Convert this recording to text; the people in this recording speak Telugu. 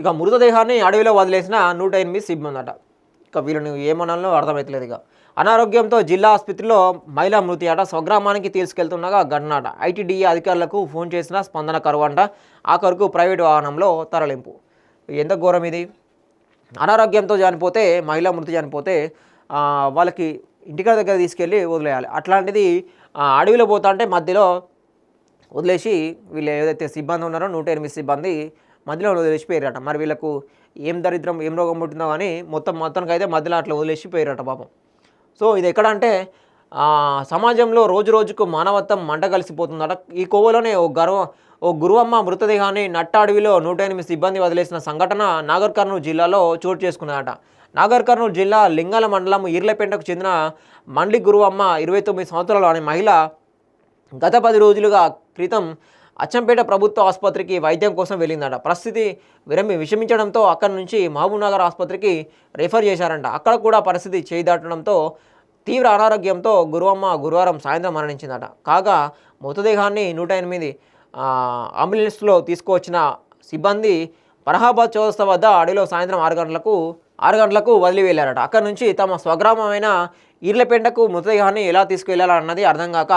ఇక మృతదేహాన్ని అడవిలో వదిలేసిన నూట ఎనిమిది సిబ్బంది అట ఇక వీళ్ళని ఏమనాలో అర్థమవుతలేదు ఇక. అనారోగ్యంతో జిల్లా ఆసుపత్రిలో మహిళా మృతి అట. స్వగ్రామానికి తీసుకెళ్తుండగా ఘటన అట ఐటీడీఏ అధికారులకు ఫోన్ చేసిన స్పందన కరువు అంట ఆ కొరకు ప్రైవేటు వాహనంలో తరలింపు. ఎంత ఘోరం ఇది? అనారోగ్యంతో చనిపోతే మహిళా మృతి చనిపోతే వాళ్ళకి ఇంటికాడ దగ్గర తీసుకెళ్ళి వదిలేయాలి. అట్లాంటిది అడవిలో పోతా అంటే మధ్యలో వదిలేసి వీళ్ళు ఏదైతే సిబ్బంది ఉన్నారో నూట ఎనిమిది సిబ్బంది మధ్యలో వదిలేసిపోయారట. మరి వీళ్ళకు ఏం దరిద్రం ఏం రోగం పుట్టిందో కానీ మొత్తం మొత్తానికి అయితే మధ్యలో అట్లా వదిలేసిపోయారట పాపం. సో ఇది ఎక్కడ అంటే సమాజంలో రోజు రోజుకు మానవత్వం మంట కలిసిపోతుందట. ఈ కోవలోనే ఓ గర్వ ఓ గురువమ్మ మృతదేహాన్ని నట్ట అడవిలో నూట ఎనిమిది సిబ్బంది వదిలేసిన సంఘటన నాగర్ కర్నూలు జిల్లాలో చోటు చేసుకున్నదట. నాగర్ కర్నూలు జిల్లా లింగాల మండలం ఈర్లపేటకు చెందిన మండి గురువమ్మ ఇరవై తొమ్మిది సంవత్సరాలు అనే మహిళ గత పది రోజులుగా క్రితం అచ్చంపేట ప్రభుత్వ ఆసుపత్రికి వైద్యం కోసం వెళ్ళిందట. పరిస్థితి విరమి విషమించడంతో అక్కడి నుంచి మహబూబ్నగర్ ఆసుపత్రికి రిఫర్ చేశారంట. అక్కడ కూడా పరిస్థితి చేయి దాటడంతో తీవ్ర అనారోగ్యంతో గురువమ్మ గురువారం సాయంత్రం మరణించిందట. కాగా మృతదేహాన్ని నూట ఎనిమిది అంబులెన్స్లో తీసుకువచ్చిన సిబ్బంది ఫరహాబాద్ చౌరస్తా వద్ద అడవిలో సాయంత్రం ఆరు గంటలకు ఆరు గంటలకు వదిలి వెళ్ళారట. అక్కడి నుంచి తమ స్వగ్రామమైన ఇర్లపెండకు మృతదేహాన్ని ఎలా తీసుకువెళ్ళాలన్నది అర్థం కాక